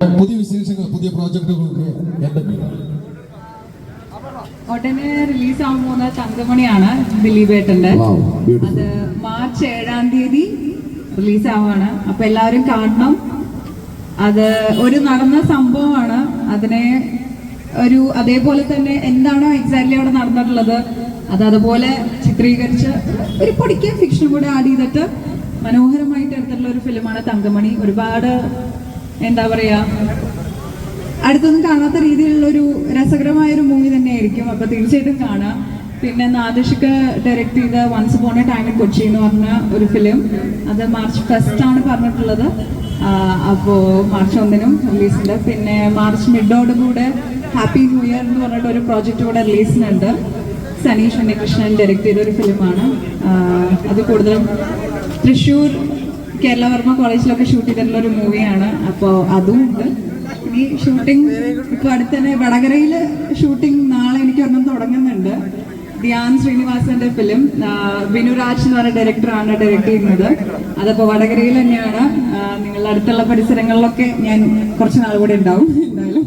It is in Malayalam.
പുതിയ വിശേഷങ്ങൾ പുതിയ പ്രോജക്ടുകളൊക്കെ എന്റെ ഉടനെ റിലീസ് ആവാൻ പോകുന്ന തങ്കമണിയാണ് ദിലീപേട്ടന്റെ അത് മാർച്ച് ഏഴാം തീയതി റിലീസ് ആവാണ് അപ്പൊ എല്ലാവരും കാണണം. അത് ഒരു നടന്ന സംഭവമാണ്. അതിനെ ഒരു അതേപോലെ തന്നെ എന്താണോ എക്സാക്ട്ലി അവിടെ നടന്നിട്ടുള്ളത് അത് അതുപോലെ ചിത്രീകരിച്ച് ഒരു പൊടിക്ക് ഫിക്ഷൻ കൂടെ ആഡ് ചെയ്തിട്ട് മനോഹരമായിട്ട് എടുത്തിട്ടുള്ള ഒരു ഫിലിമാണ് തങ്കമണി. ഒരുപാട് എന്താ പറയാ? അടുത്തൊന്നും കാണാത്ത രീതിയിലുള്ള ഒരു രസകരമായ ഒരു മൂവി തന്നെയായിരിക്കും. അപ്പൊ തീർച്ചയായിട്ടും കാണാം. പിന്നെ നാദിഷിക ഡയറക്ട് ചെയ്ത once upon a time in Kochi എന്ന് പറഞ്ഞ ഒരു ഫിലിം അത് മാർച്ച് ഫസ്റ്റ് ആണ് പറഞ്ഞിട്ടുള്ളത്. അപ്പോ മാർച്ച് ഒന്നിനും റിലീസുണ്ട് പിന്നെ മാർച്ച് മിഡോട് കൂടെ ഹാപ്പി ന്യൂ ഇയർ എന്ന് പറഞ്ഞിട്ട് ഒരു പ്രോജക്റ്റ് കൂടെ റിലീസിനുണ്ട് സനീഷ് ഉണ്ണികൃഷ്ണൻ ഡയറക്ട് ചെയ്ത ഒരു ഫിലിമാണ് അത് കൂടുതലും തൃശ്ശൂർ കേരളവർമ്മ കോളേജിലൊക്കെ ഷൂട്ട് ചെയ്തിട്ടുള്ള ഒരു മൂവിയാണ് അപ്പോൾ അതും ഉണ്ട്. ഇനി ഷൂട്ടിംഗ് ഇപ്പൊ അടുത്ത് തന്നെ വടകരയിൽ ഷൂട്ടിംഗ് നാളെ എനിക്ക് ഒരെണ്ണം തുടങ്ങുന്നുണ്ട്. ധ്യാൻ ശ്രീനിവാസന്റെ ഫിലിം വിനുരാജ് എന്ന് പറഞ്ഞ ഡയറക്ടറാണ് ഡയറക്ട് ചെയ്യുന്നത്. അതപ്പോ വടകരയിൽ തന്നെയാണ്. നിങ്ങളുടെ അടുത്തുള്ള പരിസരങ്ങളിലൊക്കെ ഞാൻ കുറച്ച് നാൾ കൂടെ ഉണ്ടാവും. എന്തായാലും.